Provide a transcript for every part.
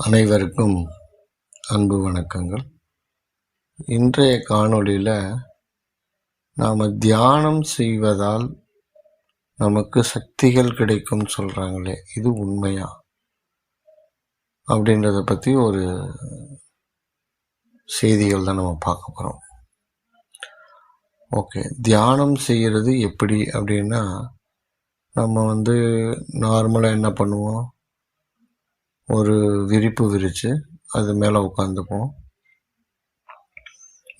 அனைவருக்கும் அன்பு வணக்கங்கள். இன்றைய காணொளியில் நாம் தியானம் செய்வதால் நமக்கு சக்திகள் கிடைக்கும் சொல்கிறாங்களே இது உண்மையா? அப்படின்றத பற்றி ஒரு செய்திகள் தான் நம்ம பார்க்க போகிறோம் ஓகே தியானம் செய்கிறது எப்படி அப்படின்னா நம்ம வந்து நார்மலாக என்ன பண்ணுவோம்? ஒரு விரிப்பு விரித்து அது மேலே உட்காந்துப்போம்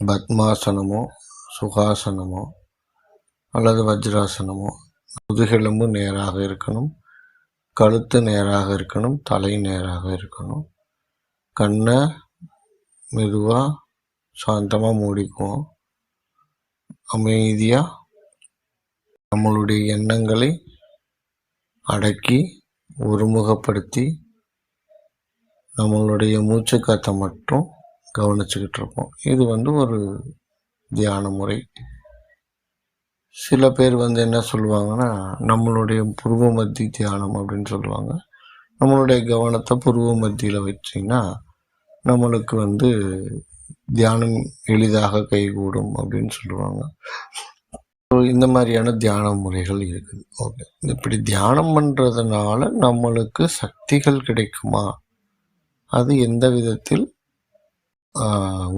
பத்மாசனமோ சுகாசனமோ அல்லது வஜ்ராசனமோ முதுகெலும்பு நேராக இருக்கணும் கழுத்து நேராக இருக்கணும் தலை நேராக இருக்கணும். கண்ணை மெதுவாக சாந்தமாக மூடிக்குவோம். அமைதியாக நம்மளுடைய எண்ணங்களை அடக்கி ஒருமுகப்படுத்தி நம்மளுடைய மூச்சுக்காற்றை மட்டும் கவனிச்சுக்கிட்டு இருப்போம் இது வந்து ஒரு தியான முறை. சில பேர் வந்து என்ன சொல்லுவாங்கன்னா நம்மளுடைய புருவ மத்தி தியானம் அப்படின்னு சொல்லுவாங்க. நம்மளுடைய கவனத்தை புருவ மத்தியில் வச்சிங்கன்னா நம்மளுக்கு வந்து தியானம் எளிதாக கைகூடும் அப்படின்னு சொல்லுவாங்க. இந்த மாதிரியான தியான முறைகள் இருக்குது. ஓகே இப்படி தியானம் பண்ணுறதுனால நம்மளுக்கு சக்திகள் கிடைக்குமா? அது எந்த விதத்தில்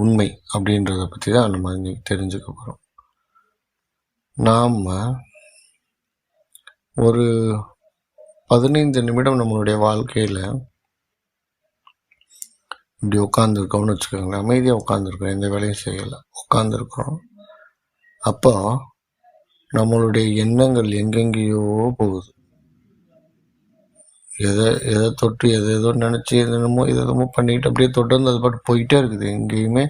உண்மை அப்படின்றத பற்றி தான் நம்ம இன்னைக்கு தெரிஞ்சுக்க போகிறோம் நாம் ஒரு பதினைந்து நிமிடம் நம்மளுடைய வாழ்க்கையில் இப்படி உட்காந்துருக்கோம்னு வச்சுக்கோங்களேன். அமைதியாக உட்காந்துருக்கோம் எந்த வேலையும் செய்யலை. உட்காந்துருக்குறோம் அப்போ நம்மளுடைய எண்ணங்கள் எங்கெங்கேயோ போகுது. எதை எதை தொட்டு எதை ஏதோ நினச்சி என்னமோ எது எதமோ பண்ணிக்கிட்டு அப்படியே தொடர்ந்து அது பாட்டு போயிட்டே இருக்குது. எங்கேயுமே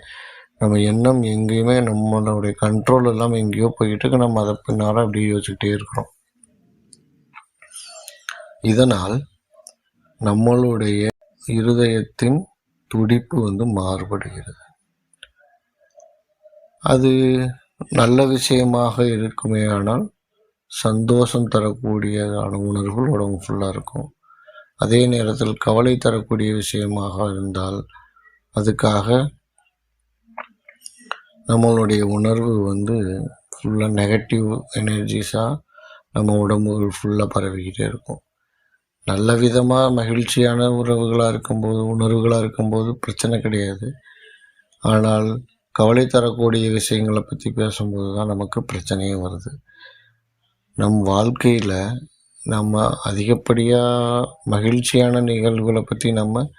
நம்ம எண்ணம் எங்கேயுமே நம்மளுடைய கண்ட்ரோல் இல்லாமல் எங்கேயோ போயிட்டு இருக்கு. நம்ம அதை பின்னால அப்படியே யோசிச்சுக்கிட்டே இருக்கிறோம். இதனால் நம்மளுடைய இருதயத்தின் துடிப்பு வந்து மாறுபடுகிறது. அது நல்ல விஷயமாக இருக்குமே ஆனால் சந்தோஷம் தரக்கூடியதான உணர்வுகள் உடம்பு ஃபுல்லாக இருக்கும். அதே நேரத்தில் கவலை தரக்கூடிய விஷயமாக இருந்தால் அதுக்காக நம்மளுடைய உணர்வு வந்து ஃபுல்லாக நெகட்டிவ் எனர்ஜிஸாக நம்ம உடம்புகள் ஃபுல்லாக பரவிக்கிட்டே இருக்கும். நல்ல விதமாக மகிழ்ச்சியான உறவுகளாக இருக்கும்போது உணர்வுகளாக இருக்கும்போது பிரச்சனை கிடையாது. ஆனால் கவலை தரக்கூடிய விஷயங்களை பற்றி பேசும்போது தான் நமக்கு பிரச்சனையே வருது. நம் வாழ்க்கையில் நம்ம அதிகப்படியாக மகிழ்ச்சியான நிகழ்வுகளை பற்றி நம்ம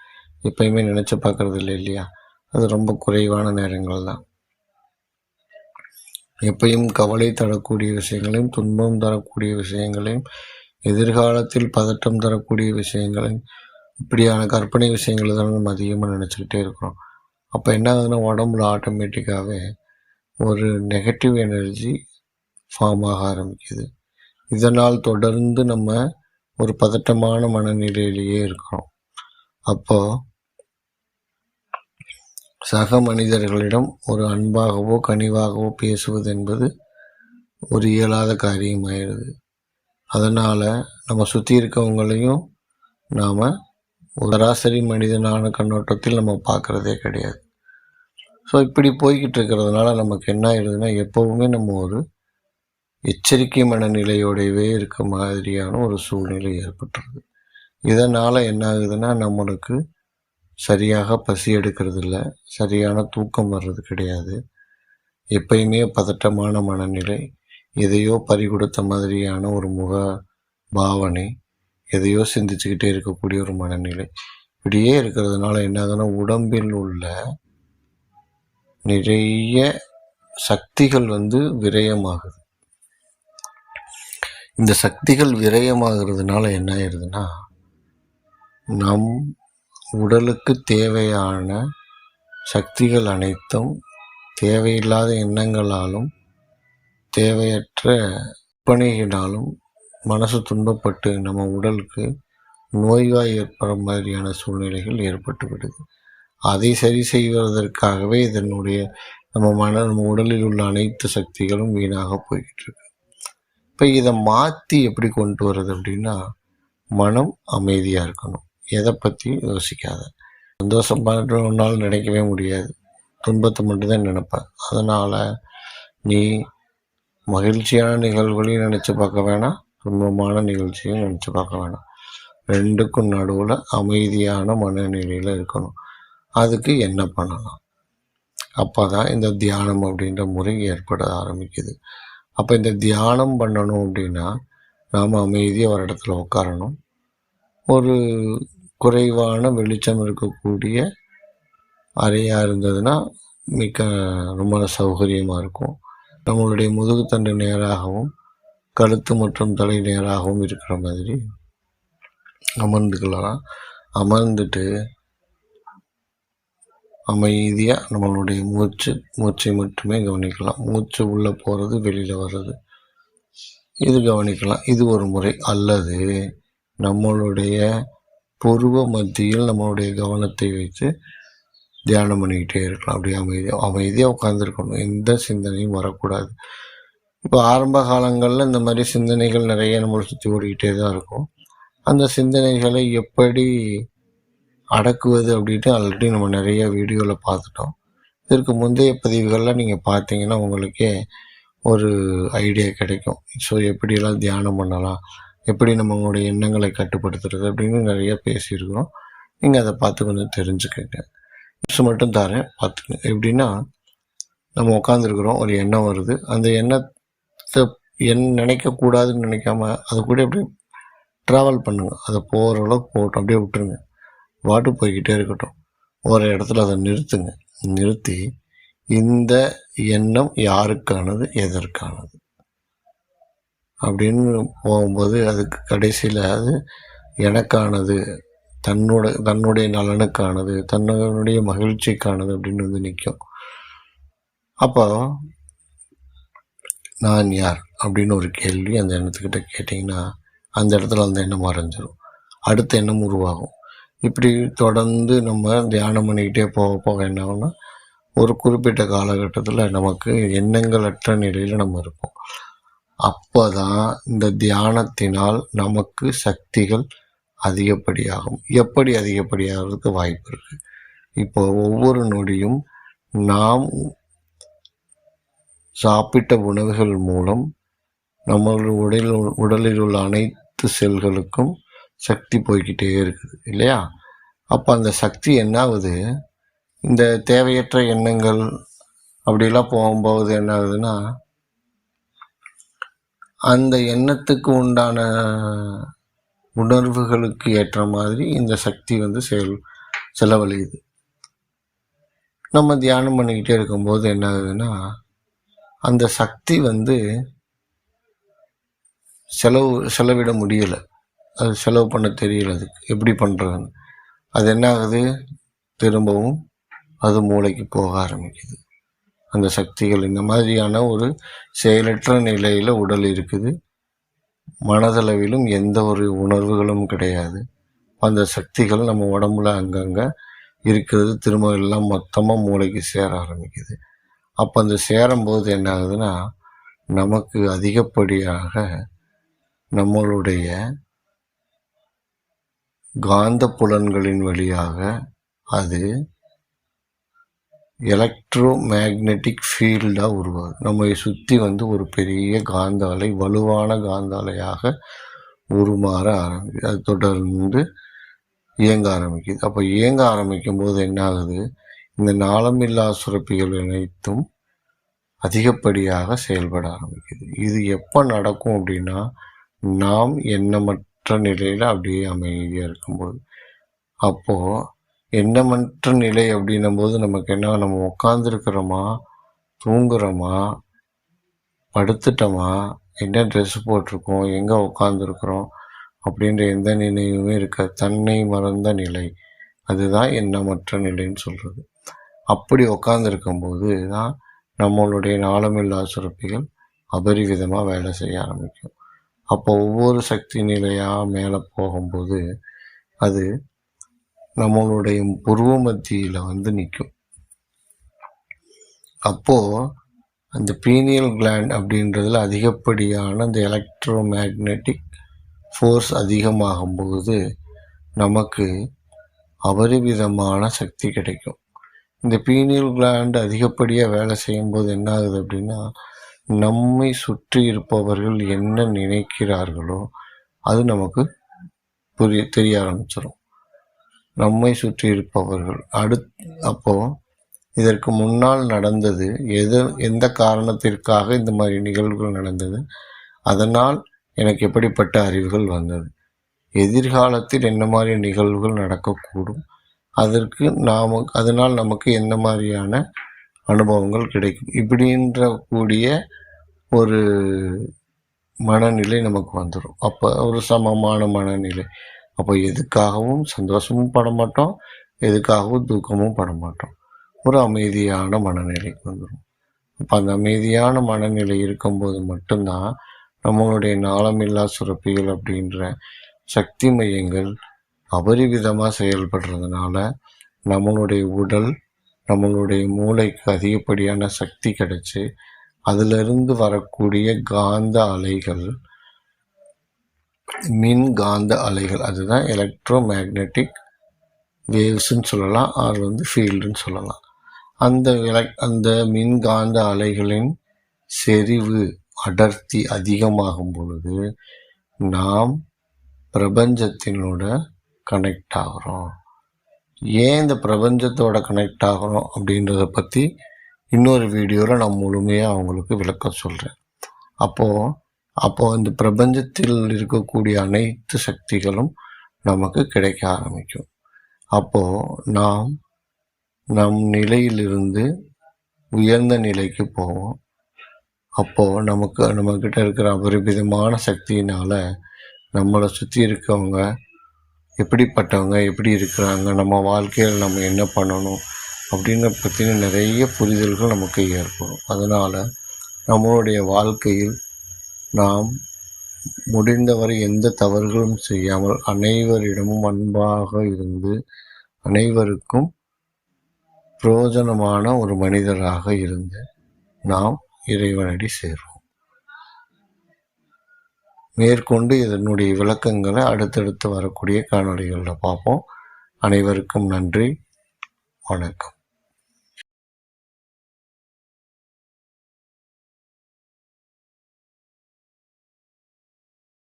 எப்பயுமே நினச்சி பார்க்குறது இல்லை இல்லையா? அது ரொம்ப குறைவான நேரங்கள் தான். எப்பயும் கவலை தரக்கூடிய விஷயங்களையும் துன்பம் தரக்கூடிய விஷயங்களையும் எதிர்காலத்தில் பதட்டம் தரக்கூடிய விஷயங்களையும் இப்படியான கற்பனை விஷயங்களை தான் நம்ம அதிகமாக நினச்சிக்கிட்டே இருக்கிறோம். அப்போ என்ன ஆகுதுன்னா உடம்புல ஆட்டோமேட்டிக்காகவே ஒரு நெகட்டிவ் எனர்ஜி ஃபார்ம் ஆக ஆரம்பிக்குது. இதனால் தொடர்ந்து நம்ம ஒரு பதட்டமான மனநிலையிலேயே இருக்கிறோம் அப்போ சக மனிதர்களிடம் ஒரு அன்பாகவோ கனிவாகவோ பேசுவது என்பது ஒரு இயலாத காரியமாயிடுது. அதனால் நம்ம சுற்றி இருக்கவங்களையும் நாம் சராசரி மனிதனான கண்ணோட்டத்தில் நம்ம பார்க்குறதே கிடையாது. ஸோ இப்படி போய்கிட்டு இருக்கிறதுனால நமக்கு என்ன ஆயிடுதுன்னா எப்போவுமே நம்ம ஒரு எச்சரிக்கை மனநிலையோடவே இருக்க மாதிரியான ஒரு சூழ்நிலை ஏற்பட்டுருது. இதனால் என்ன ஆகுதுன்னா நம்மளுக்கு சரியாக பசி எடுக்கிறது இல்லை சரியான தூக்கம் வர்றது கிடையாது. எப்பயுமே பதட்டமான மனநிலை எதையோ பறிகொடுத்த மாதிரியான ஒரு முக பாவனை எதையோ சிந்திச்சுக்கிட்டே இருக்கக்கூடிய ஒரு மனநிலை. இப்படியே இருக்கிறதுனால என்ன ஆகுதுன்னா உடம்பில் உள்ள நிறைய சக்திகள் வந்து விரயமாகுது. இந்த சக்திகள் விரயமாகிறதுனால என்ன ஆயிடுதுன்னா நம் உடலுக்கு தேவையான சக்திகள் அனைத்தும் தேவையில்லாத எண்ணங்களாலும் தேவையற்ற பணிகளாலும் மனசு துன்பப்பட்டு நம்ம உடலுக்கு நோய்வாய் ஏற்படுற மாதிரியான சூழ்நிலைகள் ஏற்பட்டு விடுது. அதை சரி செய்வதற்காகவே இதனுடைய நம்ம மன நம்ம உடலில் உள்ள அனைத்து சக்திகளும் வீணாக போய்கிட்டு இருக்கு. இப்போ இதை மாற்றி எப்படி கொண்டு வர்றது அப்படின்னா மனம் அமைதியாக இருக்கணும். எதை பற்றியும் யோசிக்காத. சந்தோஷம் உன்னால் நினைக்கவே முடியாது. துன்பத்தை மட்டும்தான் நினைப்பேன். அதனால் நீ மகிழ்ச்சியான நிகழ்வுகளையும் நினச்சி பார்க்க வேணாம். துன்பமான நிகழ்ச்சியும் நினச்சி பார்க்க வேணாம். ரெண்டுக்கும் நடுவில் அமைதியான மனநிலையில் இருக்கணும். அதுக்கு என்ன பண்ணலாம்? அப்போ தான் இந்த தியானம் அப்படின்ற முறை ஏற்பட ஆரம்பிக்குது. அப்போ இந்த தியானம் பண்ணணும் அப்படின்னா நாம் அமைதியாக ஒரு இடத்துல உட்காரணும். ஒரு குறைவான வெளிச்சம் இருக்கக்கூடிய அறையாக இருந்ததுன்னா மிக்க ரொம்ப சௌகரியமாக இருக்கும். நம்மளுடைய முதுகுத்தண்டு நேராகவும் கழுத்து மற்றும் தலை நேராகவும் இருக்கிற மாதிரி அமர்ந்துக்கலாம். அமர்ந்துட்டு அமைதியாக நம்மளுடைய மூச்சு மூச்சை மட்டுமே கவனிக்கலாம். மூச்சு உள்ளே போகிறது வெளியில் வர்றது. இது கவனிக்கலாம். இது ஒரு முறை. அல்லது நம்மளுடைய பொருவ மத்தியில் நம்மளுடைய கவனத்தை வைத்து தியானம் பண்ணிக்கிட்டே இருக்கலாம். அப்படியே அமைதியாக அமைதியாக உட்காந்துருக்கணும் எந்த சிந்தனையும் வரக்கூடாது. இப்போ ஆரம்ப காலங்களில் இந்த மாதிரி சிந்தனைகள் நிறைய நம்மளை சுற்றி ஓடிக்கிட்டே தான் இருக்கும். அந்த சிந்தனைகளை எப்படி அடக்குவது அப்படின்ட்டு ஆல்ரெடி நம்ம நிறைய வீடியோவில் பார்த்துட்டோம். இதற்கு முந்தைய பதிவுகள்லாம் நீங்கள் பார்த்தீங்கன்னா உங்களுக்கே ஒரு ஐடியா கிடைக்கும். ஸோ எப்படியெல்லாம் தியானம் பண்ணலாம்? எப்படி நம்மளுடைய எண்ணங்களை கட்டுப்படுத்துறது? அப்படின்னு நிறைய பேசியிருக்கிறோம். நீங்கள் அதை பார்த்து கொஞ்சம் தெரிஞ்சுக்கங்க. டிப்ஸ் மட்டும் தரேன். பார்த்துங்க எப்படின்னா நம்ம உட்காந்துருக்குறோம் ஒரு எண்ணம் வருது. அந்த எண்ணத்தை என் நினைக்கக்கூடாதுன்னு நினைக்காம அது கூட அப்படியே ட்ராவல் பண்ணுங்க. அதை போகிற அளவுக்கு போட்டோம் அப்படியே விட்டுருங்க. வாட்டு போய்கிட்டே இருக்கட்டும். ஒரு இடத்துல அதை நிறுத்துங்க. நிறுத்தி இந்த எண்ணம் யாருக்கானது எதற்கானது? அப்படின்னு போகும்போது அதுக்கு கடைசியில் அது எனக்கானது தன்னோட தன்னுடைய நலனுக்கானது தன்னுடைய மகிழ்ச்சிக்கானது அப்படின்னு வந்து நிற்கும் அப்போ நான் யார் அப்படின்னு ஒரு கேள்வி அந்த எண்ணத்துக்கிட்ட கேட்டிங்கன்னா அந்த இடத்துல அந்த எண்ணம் மறைஞ்சிரும் அடுத்த எண்ணம் உருவாகும். இப்படி தொடர்ந்து நம்ம தியானம் பண்ணிக்கிட்டே போக போக என்ன ஆகும்னா ஒரு குறிப்பிட்ட காலகட்டத்தில் நமக்கு எண்ணங்களற்ற நிலையில் நம்ம இருப்போம். அப்போ தான் இந்த தியானத்தினால் நமக்கு சக்திகள் அதிகப்படியாகும். எப்படி அதிகப்படியாகிறதுக்கு வாய்ப்பு இருக்குது இப்போ ஒவ்வொரு நொடியும் நாம் சாப்பிட்ட உணவுகள் மூலம் நம்மளுடைய உடலில் உடலில் உள்ள அனைத்து செல்களுக்கும் சக்தி போய்கிட்டே இருக்குது இல்லையா? அப்போ அந்த சக்தி என்ன ஆகுது இந்த தேவையற்ற எண்ணங்கள் அப்படிலாம் போகும்போது என்ன ஆகுதுன்னா அந்த எண்ணத்துக்கு உண்டான உணர்வுகளுக்கு ஏற்ற மாதிரி இந்த சக்தி வந்து செயல் செலவழியுது. நம்ம தியானம் பண்ணிக்கிட்டே இருக்கும்போது என்ன ஆகுதுன்னா அந்த சக்தி வந்து செலவு செலவிட முடியலை. அது செலவு பண்ண தெரியல அதுக்கு. எப்படி பண்ணுறதுன்னு அது என்ன ஆகுது திரும்பவும் அது மூளைக்கு போக ஆரம்பிக்குது. அந்த சக்திகள் இந்த மாதிரியான ஒரு செயலற்ற நிலையில் உடல் இருக்குது. மனதளவிலும் எந்த ஒரு உணர்வுகளும் கிடையாது. அந்த சக்திகள் நம்ம உடம்புல அங்கங்கே இருக்கிறது. திரும்ப எல்லாம் மொத்தமாக மூளைக்கு சேர ஆரம்பிக்குது. அப்போ அந்த சேரும்போது என்ன ஆகுதுன்னா நமக்கு அதிகப்படியாக நம்மளுடைய காந்த புலன்களின் வழியாக அது எலக்ட்ரோ மேக்னெட்டிக் ஃபீல்டாக உருவாகுது. நம்மை சுற்றி வந்து ஒரு பெரிய காந்த அலை வலுவான காந்த அலையாக உருமாற ஆரம்பிக்குது. அது தொடர்ந்து இயங்க ஆரம்பிக்குது. அப்போ இயங்க ஆரம்பிக்கும் போது என்ன ஆகுது இந்த நாளமில்லா சுரப்பிகள் அனைத்தும் அதிகப்படியாக செயல்பட ஆரம்பிக்குது. இது எப்போ நடக்கும் அப்படின்னா நாம் எண்ணமற்ற நிலையில் அப்படியே அமைதியாக இருக்கும்போது அப்போது எண்ணமற்ற நிலை அப்படின்னும் போது நமக்கு என்ன நம்ம உட்காந்துருக்குறோமா தூங்குறோமா படுத்துட்டோமா என்ன ட்ரெஸ் போட்டிருக்கோம் எங்கே உட்காந்துருக்குறோம் அப்படின்ற எந்த நினைவுமே இருக்க தன்னை மறந்த நிலை. அதுதான் எண்ணமற்ற நிலைன்னு சொல்கிறது அப்படி உட்காந்துருக்கும்போது தான் நம்மளுடைய நாளமில்லா சுரப்பிகள் அபரிவிதமாக வேலை செய்ய ஆரம்பிக்கும். அப்போ ஒவ்வொரு சக்தி நிலையாக மேலே போகும்போது அது நம்மளுடைய புருவ மத்தியில் வந்து நிற்கும் அப்போது அந்த பீனியல் கிளாண்ட் அப்படின்றதுல அதிகப்படியான அந்த எலக்ட்ரோ மேக்னெட்டிக் ஃபோர்ஸ் அதிகமாகும்போது நமக்கு அபரிவிதமான சக்தி கிடைக்கும். இந்த பீனியல் கிளாண்ட் அதிகப்படியாக வேலை செய்யும்போது என்ன ஆகுது அப்படின்னா நம்மை சுற்றி இருப்பவர்கள் என்ன நினைக்கிறார்களோ அது நமக்கு புரிய தெரிய ஆரம்பிச்சிடும் நம்மை சுற்றி இருப்பவர்கள். அடுத் அப்போ இதற்கு முன்னால் நடந்தது எது எந்த காரணத்திற்காக இந்த மாதிரி நிகழ்வுகள் நடந்தது அதனால் எனக்கு எப்படிப்பட்ட அறிவுகள் வந்தது. எதிர்காலத்தில் என்ன மாதிரி நிகழ்வுகள் நடக்கக்கூடும் அதற்கு நாம் அதனால் நமக்கு என்ன மாதிரியான அனுபவங்கள் கிடைக்கும். இப்படின்ற கூடிய ஒரு மனநிலை நமக்கு வந்துடும் அப்போ ஒரு சமமான மனநிலை. அப்போ எதுக்காகவும் சந்தோஷமும் பட மாட்டோம் எதுக்காகவும் தூக்கமும் படமாட்டோம். ஒரு அமைதியான மனநிலைக்கு வந்துடும் அப்போ அந்த அமைதியான மனநிலை இருக்கும்போது மட்டும்தான் நம்மளுடைய நாளமில்லா சுரப்பிகள் அப்படின்ற சக்தி மையங்கள் அபரிவிதமாக செயல்படுறதுனால நம்மளுடைய உடல் நம்மளுடைய மூளைக்கு அதிகப்படியான சக்தி கிடைச்சி அதிலிருந்து வரக்கூடிய காந்த அலைகள் மின் காந்த அலைகள் அதுதான் எலக்ட்ரோ மேக்னெட்டிக் வேவ்ஸ்ன்னு சொல்லலாம் ஆர் வந்து ஃபீல்டுன்னு சொல்லலாம். அந்த எலக் அந்த மின்காந்த அலைகளின் செறிவு அடர்த்தி அதிகமாகும் பொழுது நாம் பிரபஞ்சத்தினோட கனெக்ட் ஆகிறோம். ஏன் இந்த பிரபஞ்சத்தோட கனெக்ட் ஆகிறோம் அப்படின்றத பற்றி இன்னொரு வீடியோவில் நான் முழுமையாக அவங்களுக்கு விளக்கம் சொல்கிறேன் அப்போது அப்போது இந்த பிரபஞ்சத்தில் இருக்கக்கூடிய அனைத்து சக்திகளும் நமக்கு கிடைக்க ஆரம்பிக்கும். அப்போது நாம் நம் நிலையிலிருந்து உயர்ந்த நிலைக்கு போவோம். அப்போது நமக்கு நம்மக்கிட்ட இருக்கிற அபரிமிதமான சக்தியினால் நம்மளை சுற்றி இருக்கவங்க எப்படிப்பட்டவங்க எப்படி இருக்கிறாங்க நம்ம வாழ்க்கையில் நம்ம என்ன பண்ணணும் அப்படின்னு பற்றின நிறைய புரிதல்கள் நமக்கு ஏற்படும். அதனால் நம்மளுடைய வாழ்க்கையில் நாம் முடிந்தவரை எந்த தவறுகளும் செய்யாமல் அனைவரிடமும் அன்பாக இருந்து அனைவருக்கும் பிரயோஜனமான ஒரு மனிதராக இருந்து நாம் இறைவனடி சேர்வோம். மேற்கொண்டு இதனுடைய விளக்கங்களை அடுத்தடுத்து வரக்கூடிய காணொளிகளில் பார்ப்போம். அனைவருக்கும் நன்றி. வணக்கம்.